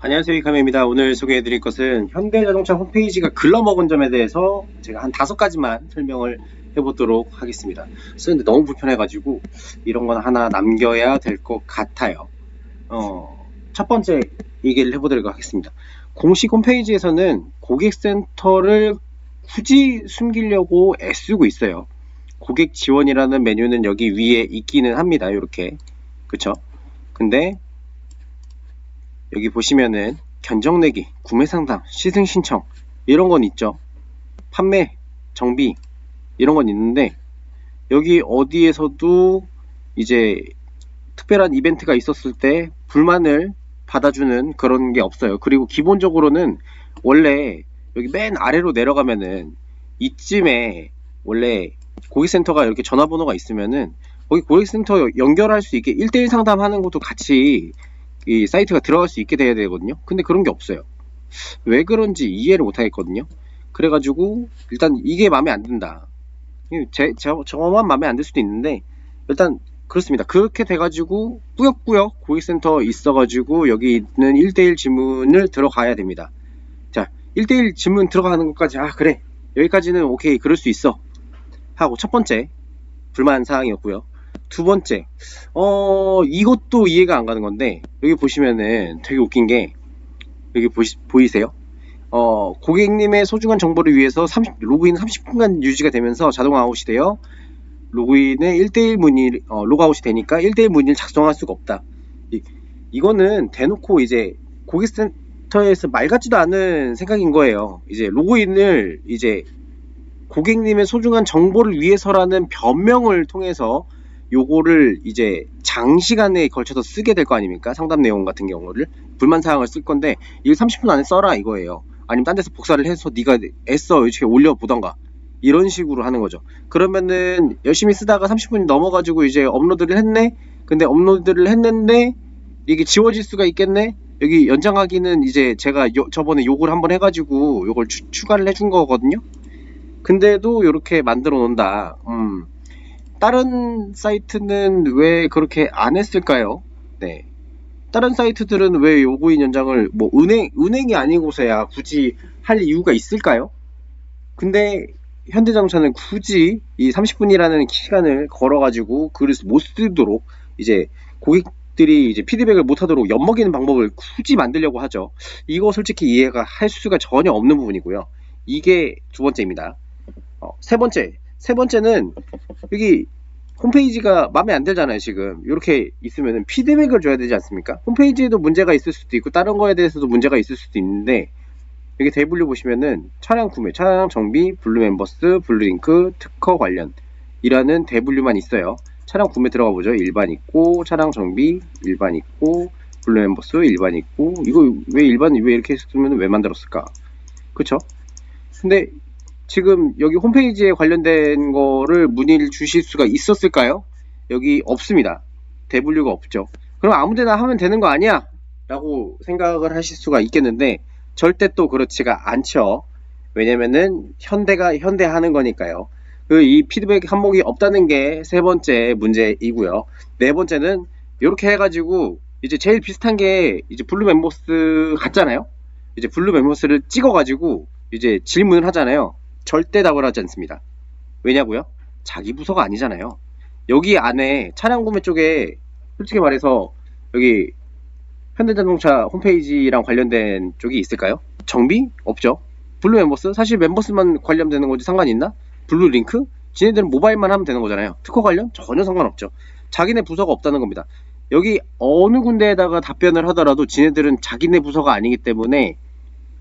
안녕하세요 이카메입니다. 오늘 소개해드릴 것은 현대자동차 홈페이지가 글러먹은 점에 대해서 제가 한 다섯 가지만 설명을 해보도록 하겠습니다. 쓰는데 너무 불편해가지고 이런 건 하나 남겨야 될 것 같아요. 어, 첫 번째 얘기를 해보도록 하겠습니다. 공식 홈페이지에서는 고객센터를 굳이 숨기려고 애쓰고 있어요. 고객 지원이라는 메뉴는 여기 위에 있기는 합니다. 이렇게. 그쵸? 근데 여기 보시면은 견적 내기, 구매 상담, 시승 신청 이런 건 있죠. 판매, 정비 이런 건 있는데 여기 어디에서도 이제 특별한 이벤트가 있었을 때 불만을 받아주는 그런 게 없어요. 그리고 기본적으로는 원래 여기 맨 아래로 내려가면은 이쯤에 원래 고객센터가 이렇게 전화번호가 있으면은 거기 고객센터 연결할 수 있게 1대1 상담하는 것도 같이 이 사이트가 들어갈 수 있게 돼야 되거든요. 근데 그런 게 없어요. 왜 그런지 이해를 못 하겠거든요. 그래가지고 일단 이게 마음에 안 든다. 제, 제 저만 마음에 안 들 수도 있는데 일단 그렇습니다. 그렇게 돼가지고 꾸역꾸역 고객센터 있어가지고 여기 있는 1대1 질문을 들어가야 됩니다. 자, 1대1 질문 들어가는 것까지 아 그래 여기까지는 오케이 그럴 수 있어 하고 첫 번째 불만 사항이었고요. 두 번째, 어, 이것도 이해가 안 가는 건데, 여기 보시면은 되게 웃긴 게, 여기 보시, 보이세요? 어, 고객님의 소중한 정보를 위해서 30, 로그인 30분간 유지가 되면서 자동 아웃이 되어 로그인의 1대1 문의, 어, 로그아웃이 되니까 1대1 문의를 작성할 수가 없다. 이, 이거는 대놓고 이제 고객센터에서 말 같지도 않은 생각인 거예요. 이제 로그인을 이제 고객님의 소중한 정보를 위해서라는 변명을 통해서 요거를 이제 장시간에 걸쳐서 쓰게 될 거 아닙니까? 상담 내용 같은 경우를 불만 사항을 쓸 건데 이걸 30분 안에 써라 이거예요. 아니면 딴 데서 복사를 해서 네가 애써 이렇게 올려 보던가 이런 식으로 하는 거죠. 그러면은 열심히 쓰다가 30분이 넘어가지고 이제 업로드를 했네. 근데 업로드를 했는데 이게 지워질 수가 있겠네. 여기 연장하기는 이제 제가 요, 저번에 요걸 한번 해가지고 요걸 추, 추가를 해준 거거든요. 근데도 이렇게 만들어 놓는다. 음. 다른 사이트는 왜 그렇게 안 했을까요? 네. 다른 사이트들은 왜 요구인 연장을 뭐 은행 은행이 아니고서야 굳이 할 이유가 있을까요? 근데 현대자동차는 굳이 이 30분이라는 시간을 걸어가지고 글을 못 쓰도록 이제 고객들이 이제 피드백을 못하도록 엿먹이는 방법을 굳이 만들려고 하죠. 이거 솔직히 이해가 할 수가 전혀 없는 부분이고요. 이게 두 번째입니다. 어, 세 번째, 세 번째는 여기 홈페이지가 마음에 안 들잖아요 지금. 이렇게 있으면 피드백을 줘야 되지 않습니까? 홈페이지에도 문제가 있을 수도 있고 다른 거에 대해서도 문제가 있을 수도 있는데 여기 대분류 보시면은 차량 구매, 차량 정비, 블루 멤버스, 블루 링크, 특허 관련 이라는 대분류만 있어요. 차량 구매 들어가 보죠. 일반 있고 차량 정비 일반 있고 블루 멤버스 일반 있고. 이거 왜 일반 왜 이렇게 쓰면 왜 만들었을까? 그쵸? 근데 지금 여기 홈페이지에 관련된 거를 문의를 주실 수가 있었을까요? 여기 없습니다. 대분류가 없죠. 그럼 아무데나 하면 되는 거 아니야? 라고 생각을 하실 수가 있겠는데 절대 또 그렇지가 않죠. 왜냐면은 현대가 현대 하는 거니까요. 그 이 피드백 항목이 없다는 게 세 번째 문제이고요. 네 번째는 이렇게 해가지고 이제 제일 비슷한 게 이제 블루 멤버스 같잖아요. 이제 블루 멤버스를 찍어가지고 이제 질문을 하잖아요. 절대 답을 하지 않습니다. 왜냐고요? 자기 부서가 아니잖아요. 여기 안에 차량 구매 쪽에 솔직히 말해서 여기 현대자동차 홈페이지랑 관련된 쪽이 있을까요? 정비? 없죠. 블루 멤버스? 사실 멤버스만 관련되는 거지 상관이 있나? 블루 링크? 지네들은 모바일만 하면 되는 거잖아요. 특허 관련? 전혀 상관없죠. 자기네 부서가 없다는 겁니다. 여기 어느 군데에다가 답변을 하더라도 지네들은 자기네 부서가 아니기 때문에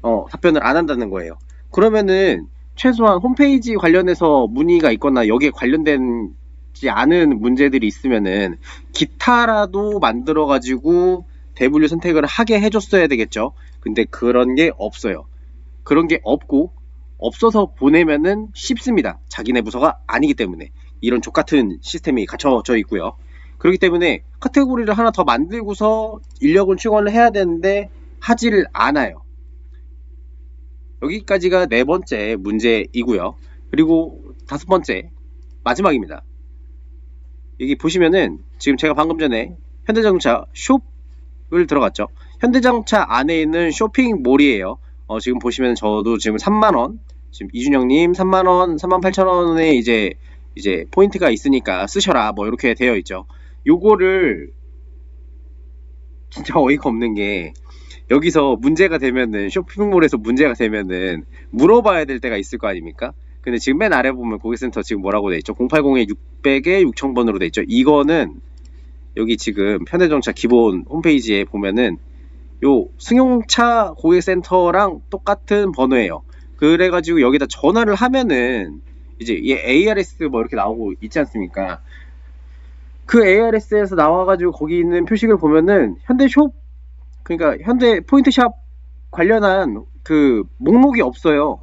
어, 답변을 안 한다는 거예요. 그러면은 최소한 홈페이지 관련해서 문의가 있거나 여기에 관련된 지 않은 문제들이 있으면은 기타라도 만들어 가지고 대분류 선택을 하게 해줬어야 되겠죠. 근데 그런 게 없어요. 그런 게 없고 없어서 보내면은 쉽습니다. 자기네 부서가 아니기 때문에 이런 족 같은 시스템이 갖춰져 있고요. 그렇기 때문에 카테고리를 하나 더 만들고서 인력을 충원을 해야 되는데 하지를 않아요. 여기까지가 네 번째 문제이고요. 그리고 다섯 번째 마지막입니다. 여기 보시면은 지금 제가 방금 전에 현대자동차 숍 들어갔죠. 현대자동차 안에 있는 쇼핑몰이에요. 어, 지금 보시면 저도 지금 3만원, 지금 이준영님 3만원, 3만 8천원에 이제, 이제 포인트가 있으니까 쓰셔라. 뭐 이렇게 되어 있죠. 요거를 진짜 어이가 없는 게 여기서 문제가 되면은 쇼핑몰에서 문제가 되면은 물어봐야 될 때가 있을 거 아닙니까? 근데 지금 맨 아래 보면 고객센터 지금 뭐라고 돼 있죠? 080에 600에 6000번으로 돼 있죠. 이거는 여기 지금 현대자동차 기본 홈페이지에 보면은 요 승용차 고객센터랑 똑같은 번호예요. 그래가지고 여기다 전화를 하면은 이제 얘 ARS 뭐 이렇게 나오고 있지 않습니까? 그 ARS에서 나와가지고 거기 있는 표식을 보면은 현대숍 그러니까 현대 포인트샵 관련한 그 목록이 없어요.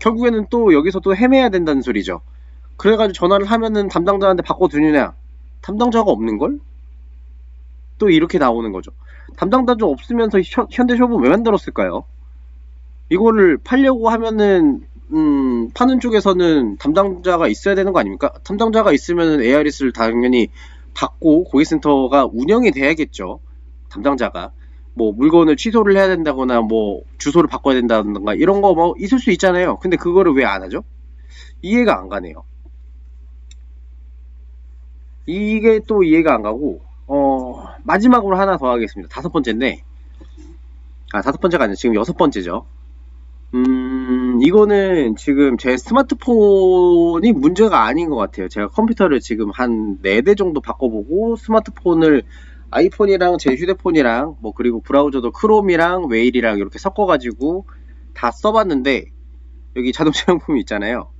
결국에는 또 여기서 또 헤매야 된다는 소리죠. 그래가지고 전화를 하면은 담당자한테 바꿔주느냐? 담당자가 없는 걸? 또 이렇게 나오는 거죠. 담당자가 없으면서 현- 현대숍은 왜 만들었을까요? 이거를 팔려고 하면은 음, 파는 쪽에서는 담당자가 있어야 되는 거 아닙니까? 담당자가 있으면은 ARS를 당연히 받고 고객센터가 운영이 돼야겠죠. 담당자가 뭐 물건을 취소를 해야 된다거나 뭐 주소를 바꿔야 된다던가 이런 거 뭐 있을 수 있잖아요. 근데 그거를 왜 안 하죠? 이해가 안 가네요. 이게 또 이해가 안 가고 어 마지막으로 하나 더 하겠습니다. 다섯 번째인데 아 다섯 번째가 아니라 지금 여섯 번째죠. 음 이거는 지금 제 스마트폰이 문제가 아닌 것 같아요. 제가 컴퓨터를 지금 한 네 대 정도 바꿔보고 스마트폰을 아이폰이랑 제 휴대폰이랑 뭐 그리고 브라우저도 크롬이랑 웨일이랑 이렇게 섞어가지고 다 써봤는데 여기 자동차 용품이 있잖아요.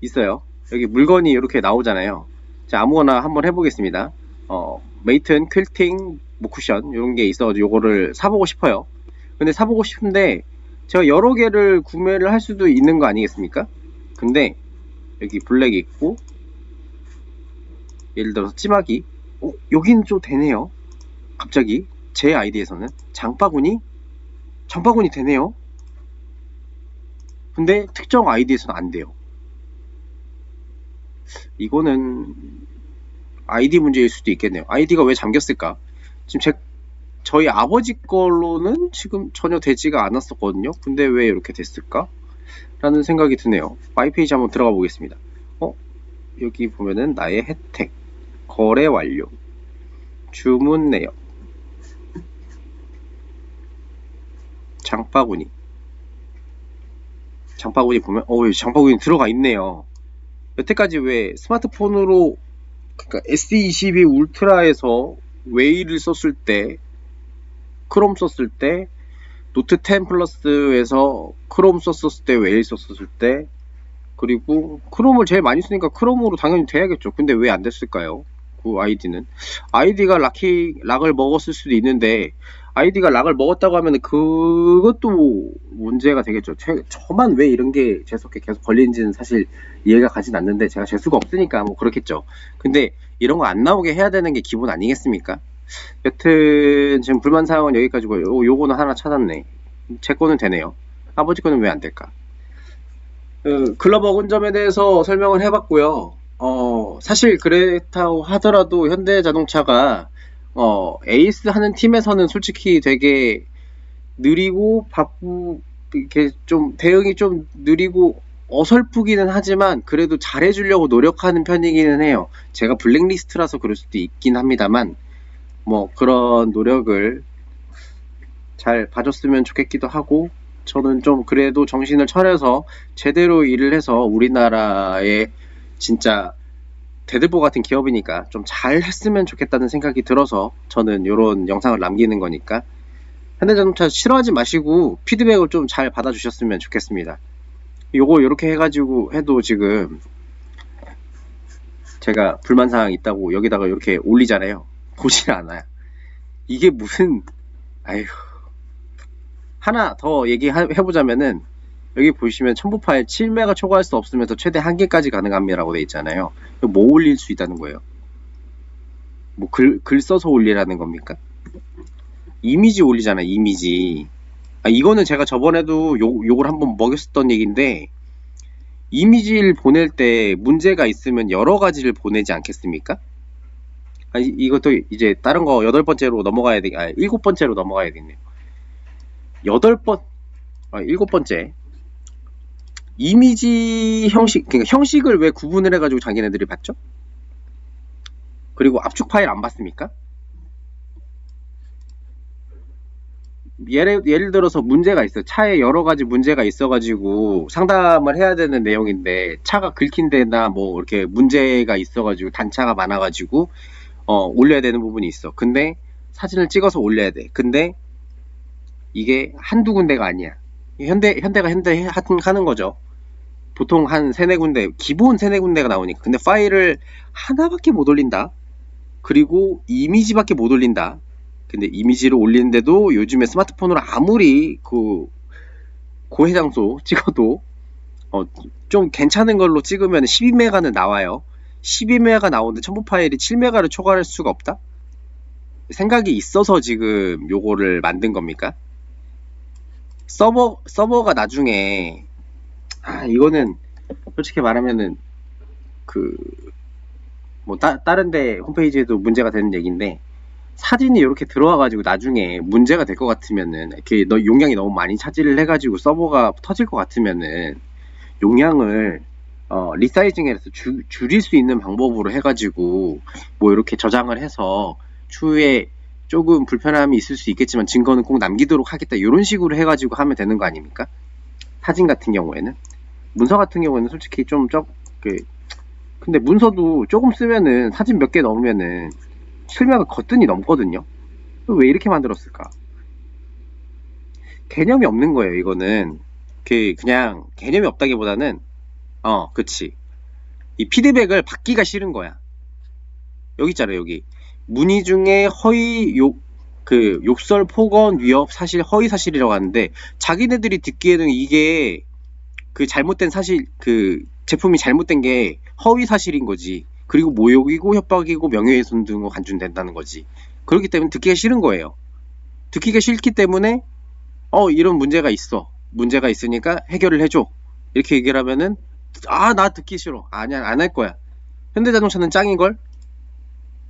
있어요. 여기 물건이 이렇게 나오잖아요. 자 아무거나 한번 해보겠습니다. 어 메이튼 퀼팅 뭐 쿠션 이런 게 있어가지고 요거를 사보고 싶어요. 근데 사보고 싶은데 제가 여러 개를 구매를 할 수도 있는 거 아니겠습니까? 근데 여기 블랙 있고 예를 들어서 찌마기. 어, 여기는 좀 되네요. 갑자기 제 아이디에서는 장바구니? 장바구니 되네요. 근데 특정 아이디에서는 안 돼요. 이거는 아이디 문제일 수도 있겠네요. 아이디가 왜 잠겼을까? 지금 제 저희 아버지 걸로는 지금 전혀 되지가 않았었거든요. 근데 왜 이렇게 됐을까? 라는 생각이 드네요. 마이 페이지 한번 들어가 보겠습니다. 어? 여기 보면은 나의 혜택 거래 완료. 주문 내역. 장바구니. 장바구니 보면, 어, 장바구니 들어가 있네요. 여태까지 왜 스마트폰으로, 그러니까 S22 울트라에서 웨이를 썼을 때, 크롬 썼을 때, 노트 10 플러스에서 크롬 썼을 때, 웨이 썼을 때, 그리고 크롬을 제일 많이 쓰니까 크롬으로 당연히 돼야겠죠. 근데 왜 안 됐을까요? 그 아이디는 아이디가 락이 락을 먹었을 수도 있는데 아이디가 락을 먹었다고 하면 그것도 문제가 되겠죠. 제- 저만 왜 이런 게 재수없게 계속 걸리는지는 사실 이해가 가진 않는데 제가 재수가 없으니까 뭐 그렇겠죠. 근데 이런 거 안 나오게 해야 되는 게 기본 아니겠습니까? 여튼 지금 불만 사항은 여기까지고 요. 요, 요거는 하나 찾았네. 제 거는 되네요. 아버지 거는 왜 안 될까? 그 글러버 원점에 대해서 설명을 해봤고요. 어, 사실 그렇다고 하더라도 현대자동차가 어, 에이스 하는 팀에서는 솔직히 되게 느리고 바쁘 이렇게 좀 대응이 좀 느리고 어설프기는 하지만 그래도 잘해주려고 노력하는 편이기는 해요. 제가 블랙리스트라서 그럴 수도 있긴 합니다만 뭐 그런 노력을 잘 봐줬으면 좋겠기도 하고 저는 좀 그래도 정신을 차려서 제대로 일을 해서 우리나라의 진짜 대들보 같은 기업이니까 좀 잘 했으면 좋겠다는 생각이 들어서 저는 이런 영상을 남기는 거니까 현대자동차 싫어하지 마시고 피드백을 좀 잘 받아주셨으면 좋겠습니다. 요거 이렇게 해가지고 해도 지금 제가 불만사항 있다고 여기다가 이렇게 올리잖아요. 보질 않아요. 이게 무슨 아휴 하나 더 얘기해보자면은 여기 보시면 첨부 파일 7메가 초과할 수 없으면서 최대 한 개까지 가능합니다라고 돼 있잖아요. 뭐 올릴 수 있다는 거예요? 뭐 글 글 써서 올리라는 겁니까? 이미지 올리잖아 이미지. 아 이거는 제가 저번에도 욕 욕을 한번 먹였었던 얘기인데 이미지를 보낼 때 문제가 있으면 여러 가지를 보내지 않겠습니까? 아, 이- 이것도 이제 다른 거 여덟 번째로 넘어가야 되, 아, 일곱 번째로 넘어가야겠네요. 여덟 번, 아, 일곱 번째. 이미지 형식, 그러니까 형식을 왜 구분을 해가지고 자기네들이 봤죠? 그리고 압축 파일 안 봤습니까? 예를, 예를 들어서 문제가 있어요. 차에 여러 가지 문제가 있어가지고 상담을 해야 되는 내용인데 차가 긁힌 데나 뭐 이렇게 문제가 있어가지고 단차가 많아가지고 어, 올려야 되는 부분이 있어. 근데 사진을 찍어서 올려야 돼. 근데 이게 한두 군데가 아니야. 현대, 현대가 현대 하- 하는 거죠. 보통 한 세네 군데, 기본 세네 군데가 나오니까. 근데 파일을 하나밖에 못 올린다. 그리고 이미지밖에 못 올린다. 근데 이미지를 올리는데도 요즘에 스마트폰으로 아무리 그 고해상도 찍어도 어, 좀 괜찮은 걸로 찍으면 12메가는 나와요. 12메가 나오는데 첨부 파일이 7메가를 초과할 수가 없다? 생각이 있어서 지금 요거를 만든 겁니까? 서버 서버가 나중에 아 이거는 솔직히 말하면은 그 뭐 다른 데 홈페이지에도 문제가 되는 얘기인데 사진이 이렇게 들어와가지고 나중에 문제가 될 것 같으면은 이렇게 너 용량이 너무 많이 차지를 해가지고 서버가 터질 것 같으면은 용량을 어, 리사이징해서 줄- 줄일 수 있는 방법으로 해가지고 뭐 이렇게 저장을 해서 추후에 조금 불편함이 있을 수 있겠지만 증거는 꼭 남기도록 하겠다 이런 식으로 해가지고 하면 되는 거 아닙니까? 사진 같은 경우에는 문서 같은 경우에는 솔직히 좀적 그 근데 문서도 조금 쓰면은 사진 몇 개 넣으면은 실명가 거뜬히 넘거든요. 왜 이렇게 만들었을까? 개념이 없는 거예요, 이거는. 그, 그냥, 개념이 없다기보다는, 어, 그치. 이 피드백을 받기가 싫은 거야. 여기 있잖아, 여기. 문의 중에 허위 욕, 그, 욕설, 폭언, 위협, 사실, 허위 사실이라고 하는데, 자기네들이 듣기에는 이게, 그 잘못된 사실, 그, 제품이 잘못된 게 허위 사실인 거지. 그리고 모욕이고 협박이고 명예훼손 등으로 간주된다는 거지. 그렇기 때문에 듣기가 싫은 거예요. 듣기가 싫기 때문에 어 이런 문제가 있어. 문제가 있으니까 해결을 해줘. 이렇게 얘기를 하면은 아 나 듣기 싫어. 아니야 안 할 거야. 현대자동차는 짱인 걸.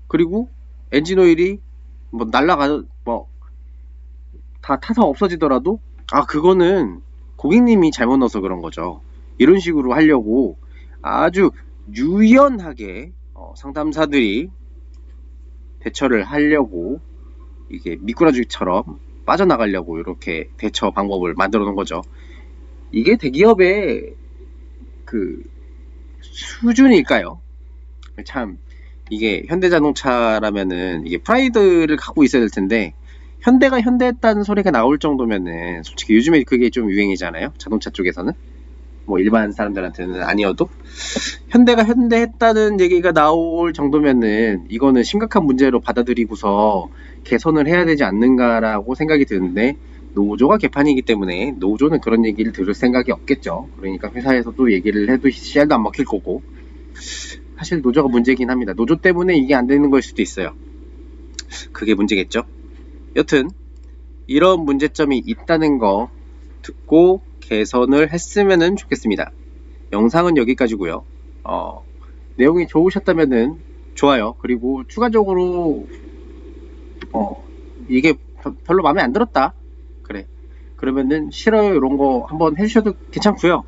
그리고 엔진 오일이 뭐 날라가 뭐 다 타서 없어지더라도 아 그거는 고객님이 잘못 넣어서 그런 거죠. 이런 식으로 하려고 아주 유연하게 어, 상담사들이 대처를 하려고 이게 미꾸라지처럼 빠져나가려고 이렇게 대처 방법을 만들어 놓은 거죠. 이게 대기업의 그 수준일까요? 참 이게 현대자동차라면은 이게 프라이드를 갖고 있어야 될 텐데 현대가 현대했다는 소리가 나올 정도면은 솔직히 요즘에 그게 좀 유행이잖아요. 자동차 쪽에서는 뭐 일반 사람들한테는 아니어도 현대가 현대했다는 얘기가 나올 정도면은 이거는 심각한 문제로 받아들이고서 개선을 해야 되지 않는가라고 생각이 드는데 노조가 개판이기 때문에 노조는 그런 얘기를 들을 생각이 없겠죠. 그러니까 회사에서도 얘기를 해도 씨알도 안 먹힐 거고 사실 노조가 문제긴 합니다. 노조 때문에 이게 안 되는 걸 수도 있어요. 그게 문제겠죠. 여튼 이런 문제점이 있다는 거 듣고 개선을 했으면 좋겠습니다. 영상은 여기까지고요. 어, 내용이 좋으셨다면은 좋아요. 그리고 추가적으로 어, 이게 별- 별로 마음에 안 들었다. 그래. 그러면은 싫어요 이런 거 한번 해주셔도 괜찮고요.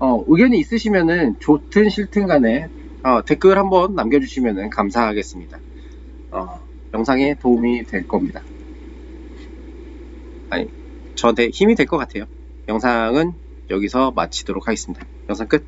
어, 의견이 있으시면은 좋든 싫든 간에 어, 댓글 한번 남겨주시면은 감사하겠습니다. 어, 영상에 도움이 될 겁니다. 아니, 저한테 힘이 될 것 같아요. 영상은 여기서 마치도록 하겠습니다. 영상 끝.